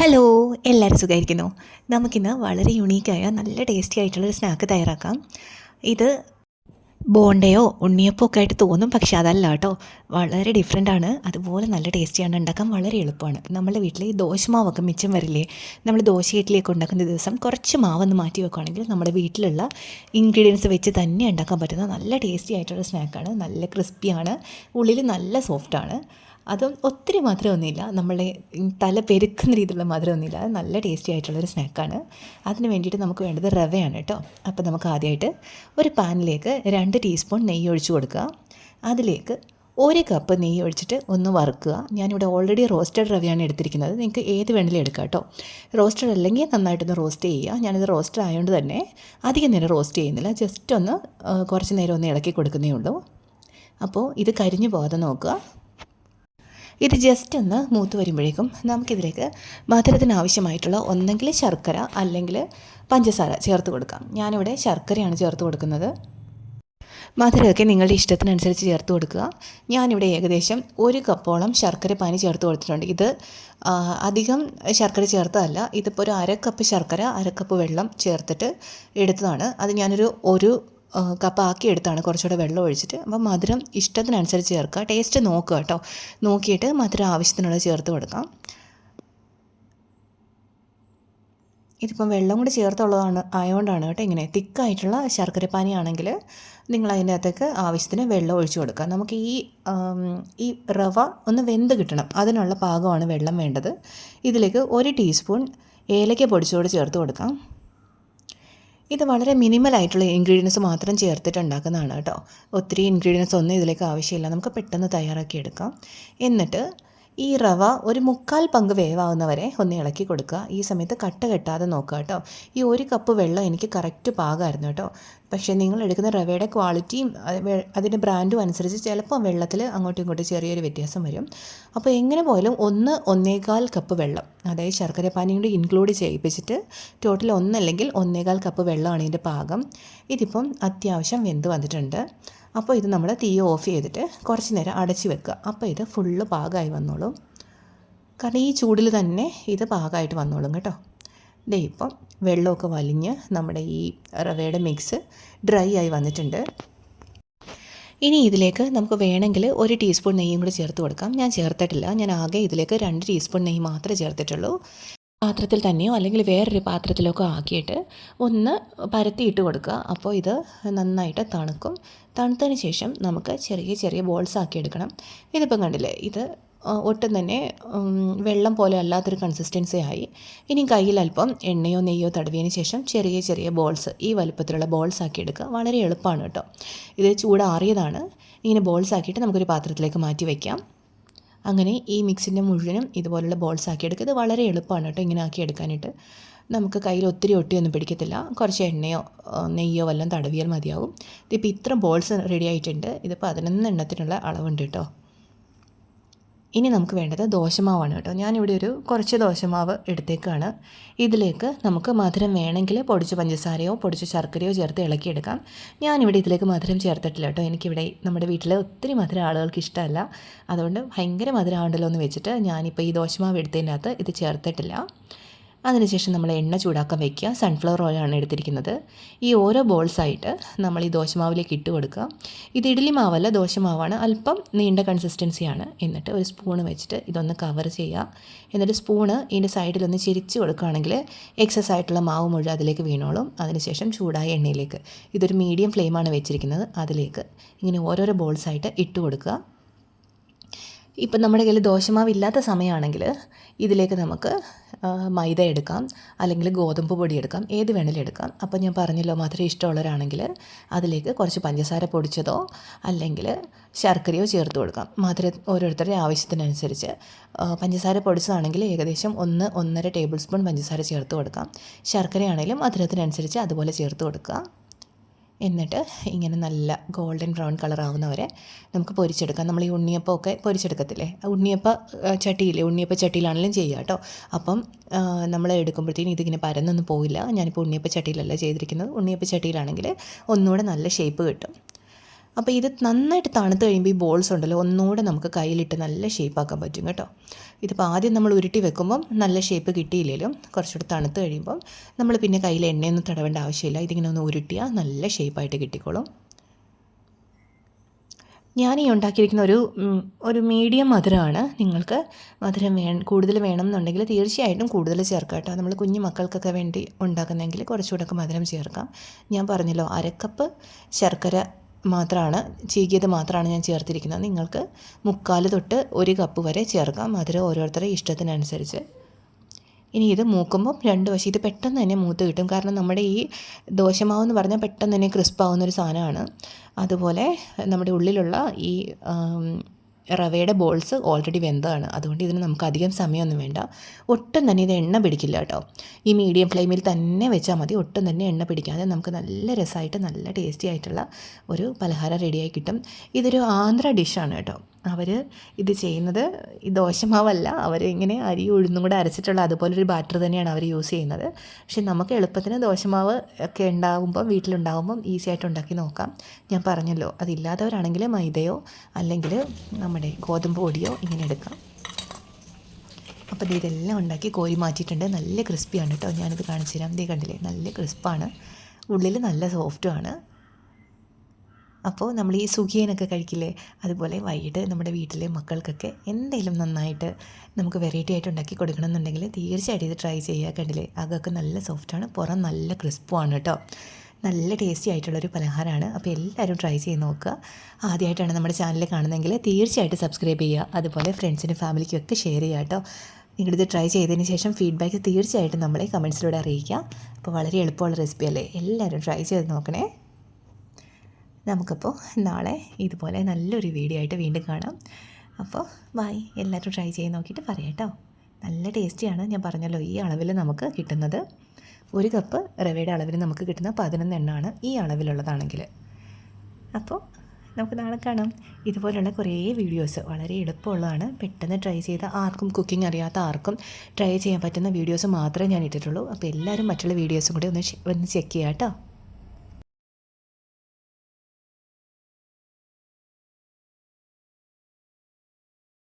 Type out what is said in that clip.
Hello എല്ലാവരും സുഖമായിരിക്കുന്നു. നമുക്കിന്ന് വളരെ യുണീക്കായ നല്ല ടേസ്റ്റി ആയിട്ടുള്ള ഒരു സ്നാക്ക് തയ്യാറാക്കാം. ഇത് ബോണ്ടയോ ഉണ്ണിയപ്പോ ഒക്കെ ആയിട്ട് തോന്നും പക്ഷെ അതല്ല കേട്ടോ. വളരെ ഡിഫറെന്റ് ആണ്. അതുപോലെ നല്ല ടേസ്റ്റിയാണ് ഉണ്ടാക്കാൻ വളരെ എളുപ്പമാണ്. നമ്മുടെ വീട്ടിൽ ഈ ദോശമാവൊക്കെ മിച്ചം വരില്ലേ? നമ്മൾ ദോശ ഇഡ്ഡലിയൊക്കെ ഉണ്ടാക്കുന്ന ദിവസം കുറച്ച് മാവൊന്ന് മാറ്റി വെക്കുകയാണെങ്കിൽ നമ്മുടെ വീട്ടിലുള്ള ഇൻഗ്രീഡിയൻസ് വെച്ച് തന്നെ ഉണ്ടാക്കാൻ പറ്റുന്ന നല്ല ടേസ്റ്റി ആയിട്ടുള്ള സ്നാക്കാണ് നല്ല ക്രിസ്പിയാണ് ഉള്ളിൽ നല്ല സോഫ്റ്റാണ് അതും ഒത്തിരി മധുരമൊന്നുമില്ല. നമ്മളെ തല പെരുക്കുന്ന രീതിയിലുള്ള മധുരമൊന്നുമില്ല. അത് നല്ല ടേസ്റ്റി ആയിട്ടുള്ളൊരു സ്നാക്കാണ് അതിന് വേണ്ടിയിട്ട് നമുക്ക് വേണ്ടത് റവയാണ് കേട്ടോ. അപ്പോൾ നമുക്ക് ആദ്യമായിട്ട് ഒരു പാനിലേക്ക് രണ്ട് ടീസ്പൂൺ നെയ്യ് ഒഴിച്ചു കൊടുക്കുക. അതിലേക്ക് ഒരു കപ്പ് നെയ്യ് ഒഴിച്ചിട്ട് ഒന്ന് വറുക്കുക. ഞാനിവിടെ ഓൾറെഡി റോസ്റ്റഡ് റവയാണ് എടുത്തിരിക്കുന്നത്. നിങ്ങൾക്ക് ഏത് വേണമെങ്കിലും എടുക്കാം കേട്ടോ. റോസ്റ്റഡ് അല്ലെങ്കിൽ നന്നായിട്ടൊന്ന് റോസ്റ്റ് ചെയ്യുക. ഞാനിത് റോസ്റ്റഡ് ആയതുകൊണ്ട് തന്നെ അധികം നേരം റോസ്റ്റ് ചെയ്യുന്നില്ല. ജസ്റ്റ് ഒന്ന് കുറച്ച് നേരം ഒന്ന് ഇളക്കി കൊടുക്കുന്നേ ഉള്ളൂ. അപ്പോൾ ഇത് കരിഞ്ഞു പോകാതെ നോക്കുക. ഇത് ജസ്റ്റ് ഒന്ന് മൂത്ത് വരുമ്പോഴേക്കും നമുക്കിതിലേക്ക് മധുരത്തിന് ആവശ്യമായിട്ടുള്ള ഒന്നെങ്കിൽ ശർക്കര അല്ലെങ്കിൽ പഞ്ചസാര ചേർത്ത് കൊടുക്കാം. ഞാനിവിടെ ശർക്കരയാണ് ചേർത്ത് കൊടുക്കുന്നത്. മധുരമൊക്കെ നിങ്ങളുടെ ഇഷ്ടത്തിനനുസരിച്ച് ചേർത്ത് കൊടുക്കുക. ഞാനിവിടെ ഏകദേശം ഒരു കപ്പോളം ശർക്കര പാനി ചേർത്ത് കൊടുത്തിട്ടുണ്ട്. ഇത് അധികം ശർക്കര ചേർത്തതല്ല. ഇതിപ്പോൾ ഒരു അര കപ്പ് ശർക്കര അര കപ്പ് വെള്ളം ചേർത്തിട്ട് എടുത്തതാണ്. അത് ഞാനൊരു ഒരു കപ്പ് ആക്കി എടുത്താണ് കുറച്ചുകൂടെ വെള്ളം ഒഴിച്ചിട്ട്. അപ്പം മധുരം ഇഷ്ടത്തിനനുസരിച്ച് ചേർക്കുക. ടേസ്റ്റ് നോക്കുക കേട്ടോ. നോക്കിയിട്ട് മധുരം ആവശ്യത്തിനുള്ളത് ചേർത്ത് കൊടുക്കാം. ഇതിപ്പം വെള്ളം കൂടി ചേർത്തുള്ളതാണ് ആയതുകൊണ്ടാണ് കേട്ടോ ഇങ്ങനെ. തിക്കായിട്ടുള്ള ശർക്കരപ്പാനി ആണെങ്കിൽ നിങ്ങൾ അതിന്റെ അകത്തേക്ക് ആവശ്യത്തിന് വെള്ളം ഒഴിച്ചു കൊടുക്കുക. നമുക്ക് ഈ ഈ റവ ഒന്ന് വെന്ത് കിട്ടണം. അതിനുള്ള പാകമാണ് വെള്ളം വേണ്ടത്. ഇതിലേക്ക് ഒരു ടീസ്പൂൺ ഏലക്ക പൊടിച്ചോട് ചേർത്ത് കൊടുക്കാം. ഇത് വളരെ മിനിമൽ ആയിട്ടുള്ള ഇൻഗ്രീഡിയൻസ് മാത്രം ചേർത്തിട്ട് ഉണ്ടാക്കുന്നതാണ് കേട്ടോ. ഒത്തിരി ഇൻഗ്രീഡിയൻസ് ഒന്നും ഇതിലേക്ക് ആവശ്യമില്ല. നമുക്ക് പെട്ടെന്ന് തയ്യാറാക്കി എടുക്കാം. എന്നിട്ട് ഈ റവ ഒരു മുക്കാൽ പങ്ക് വേവാകുന്നവരെ ഒന്ന് ഇളക്കി കൊടുക്കുക. ഈ സമയത്ത് കട്ട കെട്ടാതെ നോക്കുക കേട്ടോ. ഈ ഒരു കപ്പ് വെള്ളം എനിക്ക് കറക്റ്റ് പാകമായിരുന്നു കേട്ടോ. പക്ഷേ നിങ്ങൾ എടുക്കുന്ന റവയുടെ ക്വാളിറ്റിയും അതിന്റെ ബ്രാൻഡും അനുസരിച്ച് ചിലപ്പോൾ വെള്ളത്തിൽ അങ്ങോട്ടും ഇങ്ങോട്ടും ചെറിയൊരു വ്യത്യാസം വരും. അപ്പോൾ എങ്ങനെ പോയാലും ഒന്ന് ഒന്നേകാൽ കപ്പ് വെള്ളം അതായത് ശർക്കര പാനി കൂടി ഇൻക്ലൂഡ് ചെയ്യിപ്പിച്ചിട്ട് ടോട്ടൽ ഒന്നല്ലെങ്കിൽ ഒന്നേകാൽ കപ്പ് വെള്ളമാണ് ഇതിന്റെ പാകം. ഇതിപ്പം അത്യാവശ്യം വെന്ത് വന്നിട്ടുണ്ട്. അപ്പോൾ ഇത് നമ്മൾ തീ ഓഫ് ചെയ്തിട്ട് കുറച്ച് നേരം അടച്ച് വെക്കുക. അപ്പോൾ ഇത് ഫുള്ള് പാകമായി വന്നോളും. കാരണം ഈ ചൂടിൽ തന്നെ ഇത് പാകമായിട്ട് വന്നോളും കേട്ടോ. ദേ ഇപ്പം വെള്ളമൊക്കെ വലിഞ്ഞ് നമ്മുടെ ഈ റവയുടെ മിക്സ് ഡ്രൈ ആയി വന്നിട്ടുണ്ട്. ഇനി ഇതിലേക്ക് നമുക്ക് വേണമെങ്കിൽ ഒരു ടീസ്പൂൺ നെയ്യും കൂടി ചേർത്ത് കൊടുക്കാം. ഞാൻ ചേർത്തിട്ടില്ല. ഞാൻ ആകെ ഇതിലേക്ക് രണ്ട് ടീസ്പൂൺ നെയ്യ് മാത്രമേ ചേർത്തിട്ടുള്ളൂ. പാത്രത്തിൽ തന്നെയോ അല്ലെങ്കിൽ വേറൊരു പാത്രത്തിലൊക്കെ ആക്കിയിട്ട് ഒന്ന് പരത്തിയിട്ട് കൊടുക്കുക. അപ്പോൾ ഇത് നന്നായിട്ട് തണുക്കും. തണുത്തതിന് ശേഷം നമുക്ക് ചെറിയ ചെറിയ ബോൾസ് ആക്കി എടുക്കണം. ഇതിപ്പം കണ്ടില്ലേ? ഇത് ഒട്ടും തന്നെ വെള്ളം പോലെ അല്ലാത്തൊരു കൺസിസ്റ്റൻസി ആയി. ഇനി കയ്യിൽ അല്പം എണ്ണയോ നെയ്യോ തടവിയതിന് ശേഷം ചെറിയ ചെറിയ ബോൾസ് ഈ വലുപ്പത്തിലുള്ള ബോൾസ് ആക്കി എടുക്കുക. വളരെ എളുപ്പമാണ് കേട്ടോ. ഇത് ചൂടാറിയതാണ്. ഇങ്ങനെ ബോൾസ് ആക്കിയിട്ട് നമുക്കൊരു പാത്രത്തിലേക്ക് മാറ്റി വയ്ക്കാം അങ്ങനെ ഈ മിക്സിന്റെ മുഴുവനും ഇതുപോലുള്ള ബോൾസ് ആക്കി എടുക്കുക. ഇത് വളരെ എളുപ്പമാണ് കേട്ടോ ഇങ്ങനെ ആക്കി എടുക്കാനായിട്ട്. നമുക്ക് കയ്യിൽ ഒത്തിരി ഒട്ടിയൊന്നും പിടിക്കത്തില്ല. കുറച്ച് എണ്ണയോ നെയ്യോ വല്ലതും തടവിയാൽ മതിയാവും. ഇതിപ്പോൾ ഇത്ര ബോൾസ് റെഡി ആയിട്ടുണ്ട്. ഇത് പതിനൊന്ന് എണ്ണത്തിനുള്ള അളവുണ്ട് കേട്ടോ. ഇനി നമുക്ക് വേണ്ടത് ദോശമാവാണ് കേട്ടോ. ഞാനിവിടെ ഒരു കുറച്ച് ദോശമാവ് എടുത്തേക്കാണ്. ഇതിലേക്ക് നമുക്ക് മധുരം വേണമെങ്കിൽ പൊടിച്ച് പഞ്ചസാരയോ പൊടിച്ച് ശർക്കരയോ ചേർത്ത് ഇളക്കിയെടുക്കാം. ഞാനിവിടെ ഇതിലേക്ക് മധുരം ചേർത്തിട്ടില്ല കേട്ടോ. എനിക്കിവിടെ നമ്മുടെ വീട്ടിൽ ഒത്തിരി മധുരം ആളുകൾക്ക് ഇഷ്ടമല്ല. അതുകൊണ്ട് ഭയങ്കര മധുരം ആണ്ടല്ലോ എന്ന് വെച്ചിട്ട് ഞാനിപ്പോൾ ഈ ദോശമാവ് എടുത്തതിനകത്ത് ഇത് ചേർത്തിട്ടില്ല. അതിനുശേഷം നമ്മൾ എണ്ണ ചൂടാക്കാൻ വയ്ക്കുക സൺഫ്ലവർ ഓയിലാണ് എടുത്തിരിക്കുന്നത്. ഈ ഓരോ ബോൾസായിട്ട് നമ്മൾ ഈ ദോശമാവിലേക്ക് ഇട്ട് കൊടുക്കുക. ഇത് ഇഡ്ഡലി മാവല്ല ദോശമാവാണ്. അല്പം നീണ്ട കൺസിസ്റ്റൻസിയാണ് എന്നിട്ട് ഒരു സ്പൂൺ വെച്ചിട്ട് ഇതൊന്ന് കവർ ചെയ്യുക. എന്നിട്ട് സ്പൂണ് ഇതിന്റെ സൈഡിലൊന്ന് ചിരിച്ച് കൊടുക്കുകയാണെങ്കിൽ എക്സസ് ആയിട്ടുള്ള മാവ് മുഴുവൻ അതിലേക്ക് വീണോളും. അതിനുശേഷം ചൂടായ എണ്ണയിലേക്ക്. ഇതൊരു മീഡിയം ഫ്ലെയിമാണ് വെച്ചിരിക്കുന്നത്. അതിലേക്ക് ഇങ്ങനെ ഓരോരോ ബോൾസായിട്ട് ഇട്ട് കൊടുക്കുക. ഇപ്പം നമ്മുടെ കയ്യിൽ ദോശമാവില്ലാത്ത സമയമാണെങ്കിൽ ഇതിലേക്ക് നമുക്ക് മൈദ എടുക്കാം അല്ലെങ്കിൽ ഗോതമ്പ് പൊടി എടുക്കാം ഏത് വേണേലും എടുക്കാം. അപ്പോൾ ഞാൻ പറഞ്ഞല്ലോ മധുരം ഇഷ്ടമുള്ളവരാണെങ്കിൽ അതിലേക്ക് കുറച്ച് പഞ്ചസാര പൊടിച്ചതോ അല്ലെങ്കിൽ ശർക്കരയോ ചേർത്ത് കൊടുക്കാം. മധുരം ഓരോരുത്തരുടെ ആവശ്യത്തിനനുസരിച്ച് പഞ്ചസാര പൊടിച്ചതാണെങ്കിൽ ഏകദേശം ഒന്ന് ഒന്നര ടേബിൾ സ്പൂൺ പഞ്ചസാര ചേർത്ത് കൊടുക്കാം. ശർക്കരയാണെങ്കിലും മധുരത്തിനനുസരിച്ച് അതുപോലെ ചേർത്ത് കൊടുക്കുക. എന്നിട്ട് ഇങ്ങനെ നല്ല ഗോൾഡൻ ബ്രൗൺ കളർ ആവുന്നവരെ നമുക്ക് പൊരിച്ചെടുക്കാം. നമ്മൾ ഈ ഉണ്ണിയപ്പമൊക്കെ പൊരിച്ചെടുക്കത്തില്ലേ? ഉണ്ണിയപ്പ ചട്ടിയില്ലേ? ഉണ്ണിയപ്പ ചട്ടിയിലാണെങ്കിലും ചെയ്യുക കേട്ടോ. അപ്പം നമ്മൾ എടുക്കുമ്പോഴത്തേനും ഇതിങ്ങനെ പരന്നൊന്നും പോയില്ല ഞാനിപ്പോൾ ഉണ്ണിയപ്പ ചട്ടിയിലല്ല ചെയ്തിരിക്കുന്നത്. ഉണ്ണിയപ്പ ചട്ടിയിലാണെങ്കിൽ ഒന്നുകൂടെ നല്ല ഷേപ്പ് കിട്ടും. അപ്പോൾ ഇത് നന്നായിട്ട് തണുത്ത് കഴിയുമ്പോൾ ഈ ബോൾസ് ഉണ്ടല്ലോ ഒന്നുകൂടെ നമുക്ക് കയ്യിലിട്ട് നല്ല ഷേപ്പാക്കാൻ പറ്റും കേട്ടോ. ഇതിപ്പോൾ ആദ്യം നമ്മൾ ഉരുട്ടി വെക്കുമ്പം നല്ല ഷേപ്പ് കിട്ടിയില്ലെങ്കിലും കുറച്ചുകൂടി തണുത്ത് കഴിയുമ്പം നമ്മൾ പിന്നെ കയ്യിൽ എണ്ണയൊന്നും തടവേണ്ട ആവശ്യമില്ല. ഇതിങ്ങനെ ഒന്ന് ഉരുട്ടിയാൽ നല്ല ഷേപ്പായിട്ട് കിട്ടിക്കോളും. ഞാൻ ഈ ഉണ്ടാക്കിയിരിക്കുന്ന ഒരു ഒരു മീഡിയം മധുരമാണ് നിങ്ങൾക്ക് മധുരം വേ കൂടുതൽ വേണമെന്നുണ്ടെങ്കിൽ തീർച്ചയായിട്ടും കൂടുതൽ ചേർക്കാം കേട്ടോ. നമ്മൾ കുഞ്ഞു മക്കൾക്കൊക്കെ വേണ്ടി ഉണ്ടാക്കുന്നെങ്കിൽ കുറച്ചുകൂടെ മധുരം ചേർക്കാം. ഞാൻ പറഞ്ഞല്ലോ അരക്കപ്പ് ശർക്കര മാത്രമാണ് ചീകിയത് മാത്രമാണ് ഞാൻ ചേർത്തിരിക്കുന്നത്. നിങ്ങൾക്ക് മുക്കാൽ തൊട്ട് ഒരു കപ്പ് വരെ ചേർക്കാം. മധുരം ഓരോരുത്തരുടെ ഇഷ്ടത്തിനനുസരിച്ച്. ഇനി ഇത് മൂക്കുമ്പം രണ്ട് വശം. ഇത് പെട്ടെന്ന് തന്നെ മൂത്ത് കിട്ടും. കാരണം നമ്മുടെ ഈ ദോശമാവ് എന്ന് പറഞ്ഞാൽ പെട്ടെന്ന് തന്നെ ക്രിസ്പ് ആവുന്ന ഒരു സാധനമാണ്. അതുപോലെ നമ്മുടെ ഉള്ളിലുള്ള ഈ റവയുടെ ബോൾസ് ഓൾറെഡി വെന്തതാണ്. അതുകൊണ്ട് ഇതിന് നമുക്ക് അധികം സമയമൊന്നും വേണ്ട. ഒട്ടും തന്നെ ഇത് എണ്ണ പിടിക്കില്ല കേട്ടോ. ഈ മീഡിയം ഫ്ലെയിമിൽ തന്നെ വെച്ചാൽ മതി. ഒട്ടും തന്നെ എണ്ണ പിടിക്കാതെ നമുക്ക് നല്ല രസമായിട്ട് നല്ല ടേസ്റ്റി ആയിട്ടുള്ള ഒരു പലഹാരം റെഡിയായി കിട്ടും. ഇതൊരു ആന്ധ്ര ഡിഷാണ് കേട്ടോ. അവർ ഇത് ചെയ്യുന്നത്. ഈ ദോശമാവല്ല അവർ ഇങ്ങനെ അരി ഉഴുന്നും കൂടെ അരച്ചിട്ടുള്ള അതുപോലൊരു ബാറ്റർ തന്നെയാണ് അവർ യൂസ് ചെയ്യുന്നത്. പക്ഷേ നമുക്ക് എളുപ്പത്തിന് ദോശമാവ് ഒക്കെ ഉണ്ടാകുമ്പം വീട്ടിലുണ്ടാകുമ്പം ഈസി ആയിട്ട് ഉണ്ടാക്കി നോക്കാം. ഞാൻ പറഞ്ഞല്ലോ അതില്ലാത്തവരാണെങ്കിൽ മൈദയോ അല്ലെങ്കിൽ നമ്മുടെ ഗോതമ്പ് പൊടിയോ ഇങ്ങനെ എടുക്കാം. അപ്പോൾ ഇതെല്ലാം ഉണ്ടാക്കി കോരി മാറ്റിയിട്ടുണ്ട്. നല്ല ക്രിസ്പിയാണ് കേട്ടോ. ഞാനിത് കാണിച്ചു തരാം ദേ കണ്ടില്ലേ? നല്ല ക്രിസ്പാണ് ഉള്ളിൽ നല്ല സോഫ്റ്റുമാണ് അപ്പോൾ നമ്മൾ ഈ സുഖിയനൊക്കെ കഴിക്കില്ലേ? അതുപോലെ വൈകിട്ട് നമ്മുടെ വീട്ടിലെ മക്കൾക്കൊക്കെ എന്തെങ്കിലും നന്നായിട്ട് നമുക്ക് വെറൈറ്റി ആയിട്ട് ഉണ്ടാക്കി കൊടുക്കണം എന്നുണ്ടെങ്കിൽ തീർച്ചയായിട്ടും ഇത് ട്രൈ ചെയ്യുക കണ്ടില്ലേ? അകമൊക്കെ നല്ല സോഫ്റ്റാണ് പുറം നല്ല ക്രിസ്പുമാണ് കേട്ടോ. നല്ല ടേസ്റ്റി ആയിട്ടുള്ളൊരു പലഹാരമാണ്. അപ്പോൾ എല്ലാവരും ട്രൈ ചെയ്ത് നോക്കുക. ആദ്യമായിട്ടാണ് നമ്മുടെ ചാനൽ കാണുന്നതെങ്കിൽ തീർച്ചയായിട്ടും സബ്സ്ക്രൈബ് ചെയ്യുക. അതുപോലെ ഫ്രണ്ട്സിനും ഫാമിലിക്കും ഒക്കെ ഷെയർ ചെയ്യുക കേട്ടോ. നിങ്ങളിത് ട്രൈ ചെയ്തതിന് ശേഷം ഫീഡ്ബാക്ക് തീർച്ചയായിട്ടും നമ്മളെ കമൻസിലൂടെ അറിയിക്കുക. അപ്പോൾ വളരെ എളുപ്പമുള്ള റെസിപ്പി അല്ലേ? എല്ലാവരും ട്രൈ ചെയ്ത് നോക്കണേ. നമുക്കപ്പോൾ നാളെ ഇതുപോലെ നല്ലൊരു വീഡിയോ ആയിട്ട് വീണ്ടും കാണാം. അപ്പോൾ ബായ് എല്ലാവരും ട്രൈ ചെയ്ത് നോക്കിയിട്ട് പറയാം കേട്ടോ നല്ല ടേസ്റ്റിയാണ് ഞാൻ പറഞ്ഞല്ലോ ഈ അളവിൽ നമുക്ക് കിട്ടുന്നത്. ഒരു കപ്പ് റവയുടെ അളവിൽ നമുക്ക് കിട്ടുന്ന പതിനൊന്ന് എണ്ണമാണ് ഈ അളവിലുള്ളതാണെങ്കിൽ അപ്പോൾ നമുക്ക് നാളെ കാണാം. ഇതുപോലുള്ള കുറേ വീഡിയോസ് വളരെ എളുപ്പമുള്ളതാണ്. പെട്ടെന്ന് ട്രൈ ചെയ്ത ആർക്കും കുക്കിംഗ് അറിയാത്ത ആർക്കും ട്രൈ ചെയ്യാൻ പറ്റുന്ന വീഡിയോസ് മാത്രമേ ഞാൻ ഇട്ടിട്ടുള്ളൂ. അപ്പോൾ എല്ലാവരും മറ്റുള്ള വീഡിയോസും കൂടി ഒന്ന് ഒന്ന് ചെക്ക് ചെയ്യാം കേട്ടോ